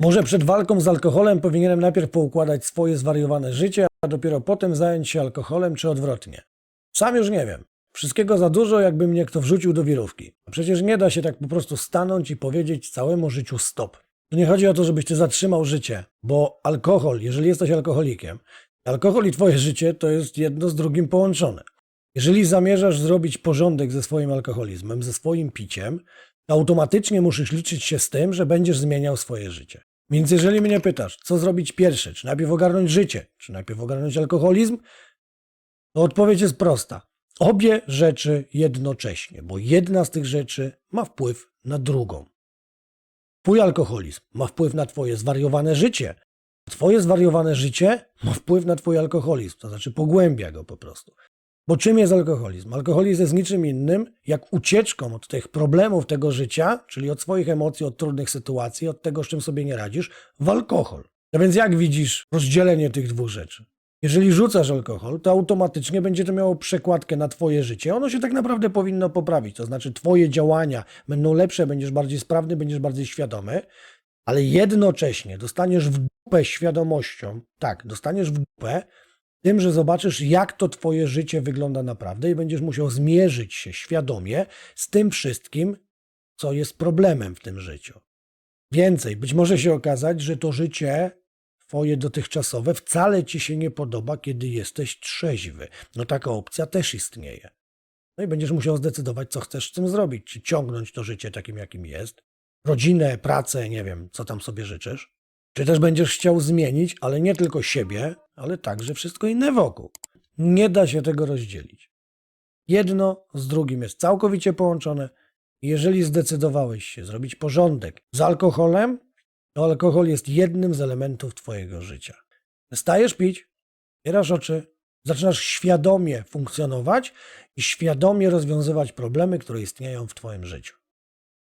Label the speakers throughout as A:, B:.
A: Może przed walką z alkoholem powinienem najpierw poukładać swoje zwariowane życie, a dopiero potem zająć się alkoholem, czy odwrotnie. Sam już nie wiem. Wszystkiego za dużo, jakby mnie kto wrzucił do wirówki. Przecież nie da się tak po prostu stanąć i powiedzieć całemu życiu stop. Tu nie chodzi o to, żebyś ty zatrzymał życie, bo alkohol, jeżeli jesteś alkoholikiem, alkohol i twoje życie to jest jedno z drugim połączone. Jeżeli zamierzasz zrobić porządek ze swoim alkoholizmem, ze swoim piciem, to automatycznie musisz liczyć się z tym, że będziesz zmieniał swoje życie. Więc jeżeli mnie pytasz, co zrobić pierwsze, czy najpierw ogarnąć życie, czy najpierw ogarnąć alkoholizm, to odpowiedź jest prosta. Obie rzeczy jednocześnie, bo jedna z tych rzeczy ma wpływ na drugą. Twój alkoholizm ma wpływ na twoje zwariowane życie. Twoje zwariowane życie ma wpływ na twój alkoholizm, to znaczy pogłębia go po prostu. Bo czym jest alkoholizm? Alkoholizm jest niczym innym jak ucieczką od tych problemów tego życia, czyli od swoich emocji, od trudnych sytuacji, od tego, z czym sobie nie radzisz, w alkohol. A więc jak widzisz rozdzielenie tych dwóch rzeczy? Jeżeli rzucasz alkohol, to automatycznie będzie to miało przekładkę na twoje życie. Ono się tak naprawdę powinno poprawić. To znaczy twoje działania będą lepsze, będziesz bardziej sprawny, będziesz bardziej świadomy, ale jednocześnie dostaniesz w dupę świadomością, tak, dostaniesz w dupę tym, że zobaczysz, jak to twoje życie wygląda naprawdę i będziesz musiał zmierzyć się świadomie z tym wszystkim, co jest problemem w tym życiu. Więcej, być może się okazać, że to życie twoje dotychczasowe wcale ci się nie podoba, kiedy jesteś trzeźwy. No taka opcja też istnieje. No i będziesz musiał zdecydować, co chcesz z tym zrobić. Czy ciągnąć to życie takim, jakim jest, rodzinę, pracę, nie wiem, co tam sobie życzysz. Czy też będziesz chciał zmienić, ale nie tylko siebie, ale także wszystko inne wokół. Nie da się tego rozdzielić. Jedno z drugim jest całkowicie połączone. Jeżeli zdecydowałeś się zrobić porządek z alkoholem, to alkohol jest jednym z elementów Twojego życia. Stajesz pić, otwierasz oczy, zaczynasz świadomie funkcjonować i świadomie rozwiązywać problemy, które istnieją w Twoim życiu.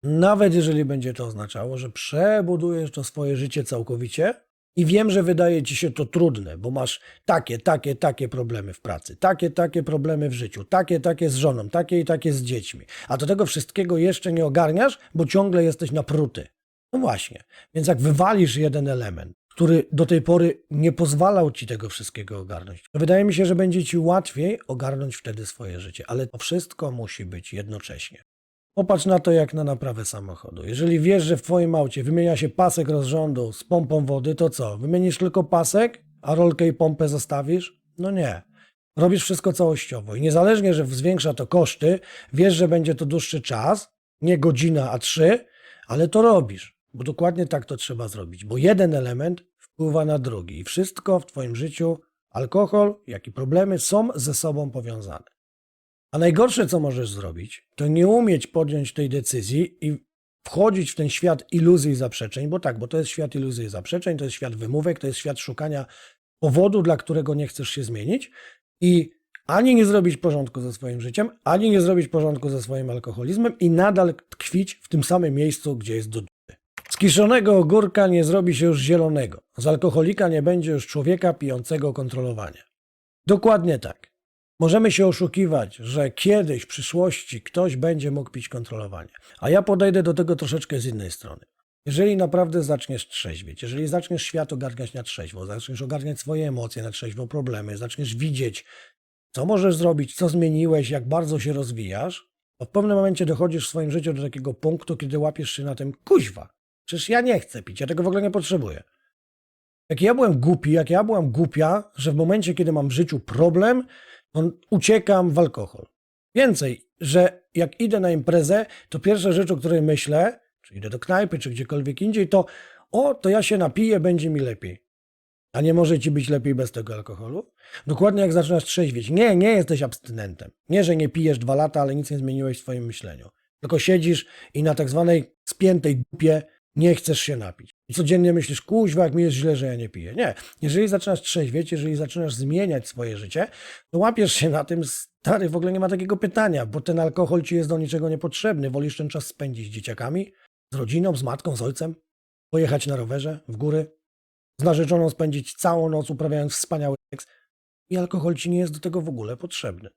A: Nawet jeżeli będzie to oznaczało, że przebudujesz to swoje życie całkowicie i wiem, że wydaje ci się to trudne, bo masz takie, takie, takie problemy w pracy, takie, takie problemy w życiu, takie, takie z żoną, takie i takie z dziećmi, a do tego wszystkiego jeszcze nie ogarniasz, bo ciągle jesteś napruty. No właśnie, więc jak wywalisz jeden element, który do tej pory nie pozwalał ci tego wszystkiego ogarnąć, to wydaje mi się, że będzie ci łatwiej ogarnąć wtedy swoje życie, ale to wszystko musi być jednocześnie. Popatrz na to jak na naprawę samochodu. Jeżeli wiesz, że w twoim aucie wymienia się pasek rozrządu z pompą wody, to co? Wymienisz tylko pasek, a rolkę i pompę zostawisz? No nie. Robisz wszystko całościowo i niezależnie, że zwiększa to koszty, wiesz, że będzie to dłuższy czas, nie godzina, a trzy, ale to robisz, bo dokładnie tak to trzeba zrobić, bo jeden element wpływa na drugi i wszystko w twoim życiu, alkohol, jak i problemy są ze sobą powiązane. A najgorsze, co możesz zrobić, to nie umieć podjąć tej decyzji i wchodzić w ten świat iluzji i zaprzeczeń, bo tak, bo to jest świat iluzji i zaprzeczeń, to jest świat wymówek, to jest świat szukania powodu, dla którego nie chcesz się zmienić i ani nie zrobić porządku ze swoim życiem, ani nie zrobić porządku ze swoim alkoholizmem i nadal tkwić w tym samym miejscu, gdzie jest do dupy. Z kiszonego ogórka nie zrobi się już zielonego. Z alkoholika nie będzie już człowieka pijącego kontrolowania. Dokładnie tak. Możemy się oszukiwać, że kiedyś w przyszłości ktoś będzie mógł pić kontrolowanie. A ja podejdę do tego troszeczkę z innej strony. Jeżeli naprawdę zaczniesz trzeźwieć, jeżeli zaczniesz świat ogarniać na trzeźwo, zaczniesz ogarniać swoje emocje na trzeźwo, problemy, zaczniesz widzieć, co możesz zrobić, co zmieniłeś, jak bardzo się rozwijasz, to w pewnym momencie dochodzisz w swoim życiu do takiego punktu, kiedy łapiesz się na tym, kuźwa, przecież ja nie chcę pić, ja tego w ogóle nie potrzebuję. Jak ja byłem głupi, jak ja byłam głupia, że w momencie, kiedy mam w życiu problem, to uciekam w alkohol. Więcej, że jak idę na imprezę, to pierwsza rzecz, o której myślę, czy idę do knajpy, czy gdziekolwiek indziej, to o, to ja się napiję, będzie mi lepiej. A nie może ci być lepiej bez tego alkoholu? Dokładnie jak zaczynasz trzeźwieć. Nie, nie jesteś abstynentem. Nie, że nie pijesz dwa lata, ale nic nie zmieniłeś w swoim myśleniu. Tylko siedzisz i na tak zwanej spiętej dupie nie chcesz się napić. I codziennie myślisz, kuźwa, jak mi jest źle, że ja nie piję. Nie. Jeżeli zaczynasz trzeźwieć, jeżeli zaczynasz zmieniać swoje życie, to łapiesz się na tym, stary, w ogóle nie ma takiego pytania, bo ten alkohol ci jest do niczego niepotrzebny. Wolisz ten czas spędzić z dzieciakami, z rodziną, z matką, z ojcem, pojechać na rowerze w góry, z narzeczoną spędzić całą noc uprawiając wspaniały seks i alkohol ci nie jest do tego w ogóle potrzebny.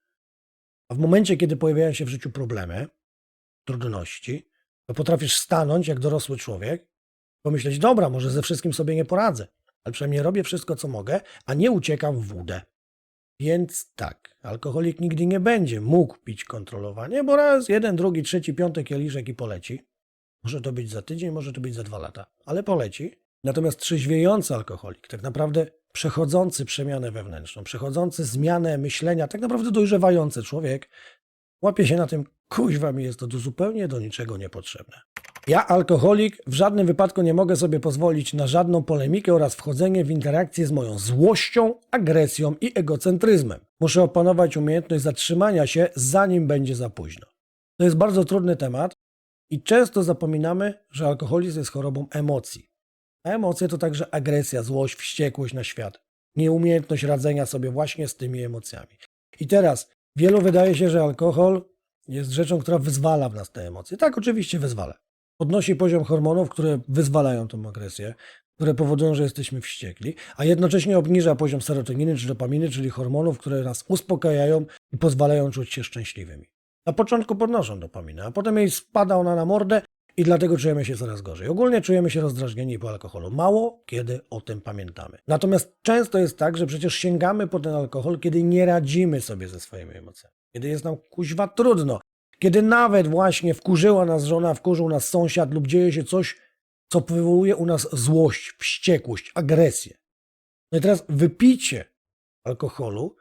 A: A w momencie, kiedy pojawiają się w życiu problemy, trudności, to potrafisz stanąć jak dorosły człowiek Pomyśleć, dobra, może ze wszystkim sobie nie poradzę, ale przynajmniej robię wszystko, co mogę, a nie uciekam w wódę. Więc tak, alkoholik nigdy nie będzie mógł pić kontrolowanie, bo raz, jeden, drugi, trzeci, piąty kieliszek i poleci. Może to być za tydzień, może to być za dwa lata, ale poleci. Natomiast trzeźwiejący alkoholik, tak naprawdę przechodzący przemianę wewnętrzną, przechodzący zmianę myślenia, tak naprawdę dojrzewający człowiek, łapie się na tym, kuźwa mi jest to zupełnie do niczego niepotrzebne. Ja, alkoholik, w żadnym wypadku nie mogę sobie pozwolić na żadną polemikę oraz wchodzenie w interakcję z moją złością, agresją i egocentryzmem. Muszę opanować umiejętność zatrzymania się, zanim będzie za późno. To jest bardzo trudny temat i często zapominamy, że alkoholizm jest chorobą emocji. A emocje to także agresja, złość, wściekłość na świat, nieumiejętność radzenia sobie właśnie z tymi emocjami. I teraz wielu wydaje się, że alkohol jest rzeczą, która wyzwala w nas te emocje. Tak, oczywiście wyzwala. Podnosi poziom hormonów, które wyzwalają tą agresję, które powodują, że jesteśmy wściekli, a jednocześnie obniża poziom serotoniny czy dopaminy, czyli hormonów, które nas uspokajają i pozwalają czuć się szczęśliwymi. Na początku podnoszą dopaminę, a potem jej spada ona na mordę i dlatego czujemy się coraz gorzej. Ogólnie czujemy się rozdrażnieni po alkoholu. Mało kiedy o tym pamiętamy. Natomiast często jest tak, że przecież sięgamy po ten alkohol, kiedy nie radzimy sobie ze swoimi emocjami. Kiedy jest nam kuźwa trudno. Kiedy nawet właśnie wkurzyła nas żona, wkurzył nas sąsiad lub dzieje się coś, co wywołuje u nas złość, wściekłość, agresję. No i teraz wypicie alkoholu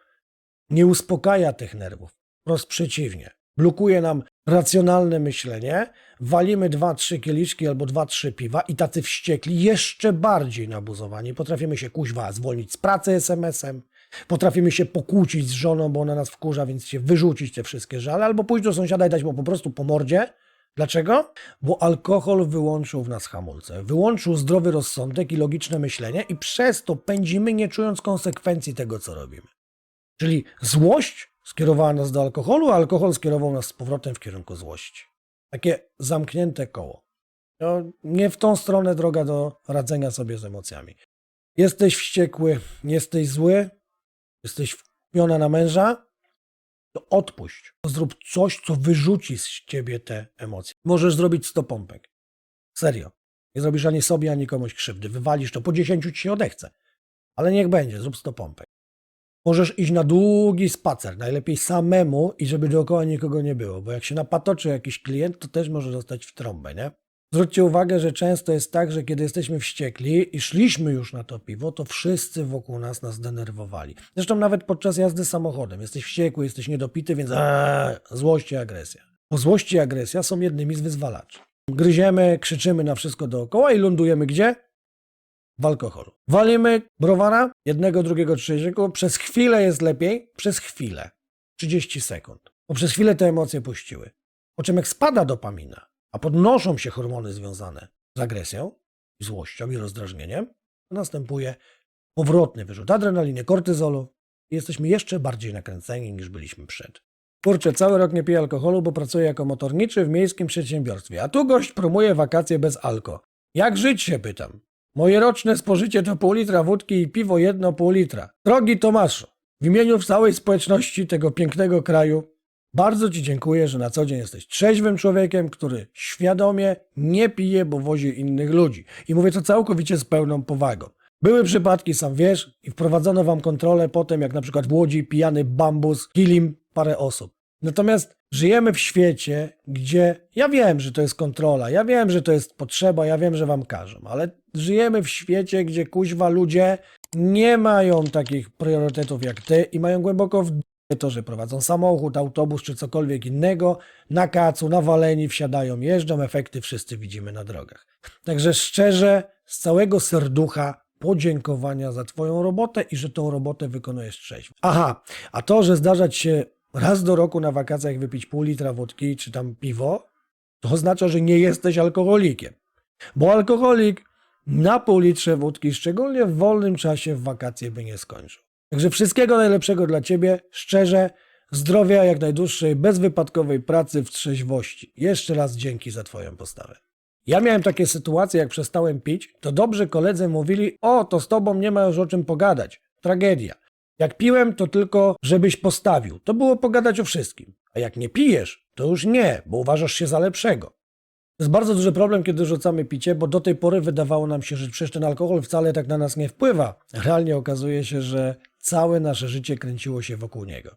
A: nie uspokaja tych nerwów. Wprost przeciwnie. Blokuje nam racjonalne myślenie, walimy dwa, trzy kieliszki albo dwa, trzy piwa i tacy wściekli, jeszcze bardziej nabuzowani. Potrafimy się kuźwa zwolnić z pracy SMS-em, potrafimy się pokłócić z żoną, bo ona nas wkurza, więc się wyrzucić te wszystkie żale, albo pójść do sąsiada i dać mu po prostu po mordzie. Dlaczego? Bo alkohol wyłączył w nas hamulce, wyłączył zdrowy rozsądek i logiczne myślenie i przez to pędzimy nie czując konsekwencji tego, co robimy. Czyli złość skierowała nas do alkoholu, a alkohol skierował nas z powrotem w kierunku złości. Takie zamknięte koło. No, nie w tą stronę droga do radzenia sobie z emocjami. Jesteś wściekły, jesteś zły, jesteś wpiona na męża, to odpuść. Zrób coś, co wyrzuci z ciebie te emocje. Możesz zrobić 100 pompek. Serio. Nie zrobisz ani sobie, ani komuś krzywdy. Wywalisz to, po 10 ci się odechce. Ale niech będzie, zrób 100 pompek. Możesz iść na długi spacer, najlepiej samemu i żeby dookoła nikogo nie było, bo jak się napatoczy jakiś klient, to też może dostać w trąbę, nie? Zwróćcie uwagę, że często jest tak, że kiedy jesteśmy wściekli i szliśmy już na to piwo, to wszyscy wokół nas nas denerwowali. Zresztą nawet podczas jazdy samochodem. Jesteś wściekły, jesteś niedopity, więc aaa, złość i agresja. Bo złość i agresja są jednymi z wyzwalaczy. Gryziemy, krzyczymy na wszystko dookoła i lądujemy gdzie? w alkoholu. Walimy browara, jednego, drugiego, trzeciego. Przez chwilę jest lepiej, przez chwilę. 30 sekund. Bo przez chwilę te emocje puściły. Po czym jak spada dopamina, a podnoszą się hormony związane z agresją, złością i rozdrażnieniem, następuje powrotny wyrzut adrenaliny, kortyzolu i jesteśmy jeszcze bardziej nakręceni niż byliśmy przed. Kurczę, cały rok nie piję alkoholu, bo pracuję jako motorniczy w miejskim przedsiębiorstwie, a tu gość promuje wakacje bez alko. Jak żyć się pytam? Moje roczne spożycie to pół litra wódki i piwo jedno pół litra. Drogi Tomaszu, w imieniu całej społeczności tego pięknego kraju bardzo Ci dziękuję, że na co dzień jesteś trzeźwym człowiekiem, który świadomie nie pije, bo wozi innych ludzi. I mówię to całkowicie z pełną powagą. Były przypadki, sam wiesz, i wprowadzono Wam kontrolę potem, jak na przykład w Łodzi pijany bambus, kilim parę osób. Natomiast żyjemy w świecie, gdzie ja wiem, że to jest kontrola, ja wiem, że to jest potrzeba, ja wiem, że wam każą, ale żyjemy w świecie, gdzie kuźwa ludzie nie mają takich priorytetów jak ty i mają głęboko w to, że prowadzą samochód, autobus czy cokolwiek innego, na kacu, nawaleni, wsiadają, jeżdżą, efekty wszyscy widzimy na drogach. Także szczerze, z całego serducha podziękowania za twoją robotę i że tą robotę wykonujesz trzeźwo. Aha, a to, że zdarzać się raz do roku na wakacjach wypić pół litra wódki czy tam piwo, to oznacza, że nie jesteś alkoholikiem. Bo alkoholik na pół litrze wódki, szczególnie w wolnym czasie w wakacje by nie skończył. Także wszystkiego najlepszego dla Ciebie, szczerze, zdrowia jak najdłuższej, bezwypadkowej pracy w trzeźwości. Jeszcze raz dzięki za Twoją postawę. Ja miałem takie sytuacje, jak przestałem pić, to dobrze koledzy mówili, o, to z Tobą nie ma już o czym pogadać. Tragedia. Jak piłem, to tylko, żebyś postawił. To było pogadać o wszystkim. A jak nie pijesz, to już nie, bo uważasz się za lepszego. To jest bardzo duży problem, kiedy rzucamy picie, bo do tej pory wydawało nam się, że przecież ten alkohol wcale tak na nas nie wpływa. Realnie okazuje się, że całe nasze życie kręciło się wokół niego.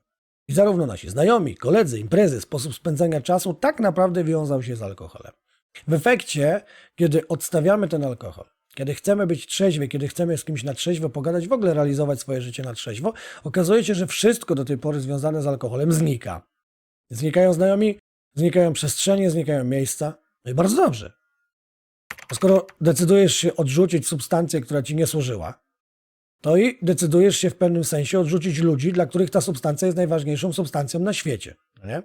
A: I zarówno nasi znajomi, koledzy, imprezy, sposób spędzania czasu tak naprawdę wiązał się z alkoholem. W efekcie, kiedy odstawiamy ten alkohol, kiedy chcemy być trzeźwi, kiedy chcemy z kimś na trzeźwo pogadać, w ogóle realizować swoje życie na trzeźwo, okazuje się, że wszystko do tej pory związane z alkoholem znika. Znikają znajomi, znikają przestrzenie, znikają miejsca. No i bardzo dobrze. Skoro decydujesz się odrzucić substancję, która ci nie służyła, to i decydujesz się w pewnym sensie odrzucić ludzi, dla których ta substancja jest najważniejszą substancją na świecie. No nie?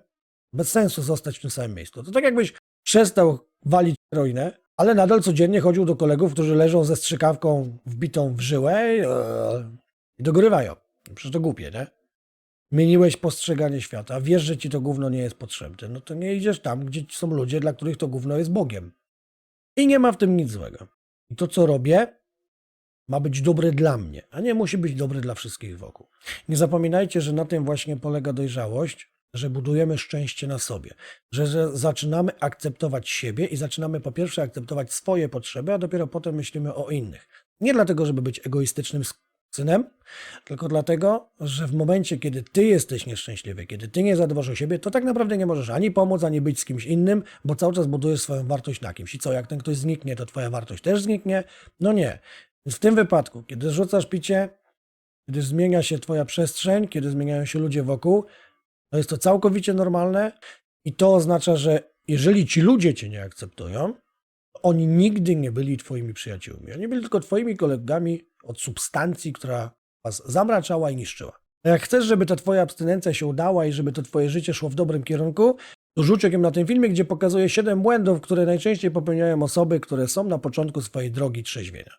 A: Bez sensu zostać w tym samym miejscu. To tak jakbyś przestał walić heroinę, ale nadal codziennie chodził do kolegów, którzy leżą ze strzykawką wbitą w żyłę i, i dogorywają. Przecież to głupie, nie? Zmieniłeś postrzeganie świata, wiesz, że ci to gówno nie jest potrzebne, no to nie idziesz tam, gdzie są ludzie, dla których to gówno jest Bogiem. I nie ma w tym nic złego. I to, co robię, ma być dobre dla mnie, a nie musi być dobre dla wszystkich wokół. Nie zapominajcie, że na tym właśnie polega dojrzałość, że budujemy szczęście na sobie, że zaczynamy akceptować siebie i zaczynamy po pierwsze akceptować swoje potrzeby, a dopiero potem myślimy o innych. Nie dlatego, żeby być egoistycznym synem, tylko dlatego, że w momencie, kiedy ty jesteś nieszczęśliwy, kiedy ty nie zadbasz o siebie, to tak naprawdę nie możesz ani pomóc, ani być z kimś innym, bo cały czas budujesz swoją wartość na kimś. I co, jak ten ktoś zniknie, to twoja wartość też zniknie? No nie. Więc w tym wypadku, kiedy rzucasz picie, kiedy zmienia się twoja przestrzeń, kiedy zmieniają się ludzie wokół, to jest to całkowicie normalne i to oznacza, że jeżeli ci ludzie cię nie akceptują, oni nigdy nie byli twoimi przyjaciółmi. Oni byli tylko twoimi kolegami od substancji, która was zamraczała i niszczyła. A jak chcesz, żeby ta twoja abstynencja się udała i żeby to twoje życie szło w dobrym kierunku, to rzuć okiem na ten filmik, gdzie pokazuję 7 błędów, które najczęściej popełniają osoby, które są na początku swojej drogi trzeźwienia.